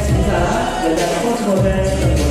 네, 장사 여자 포스모델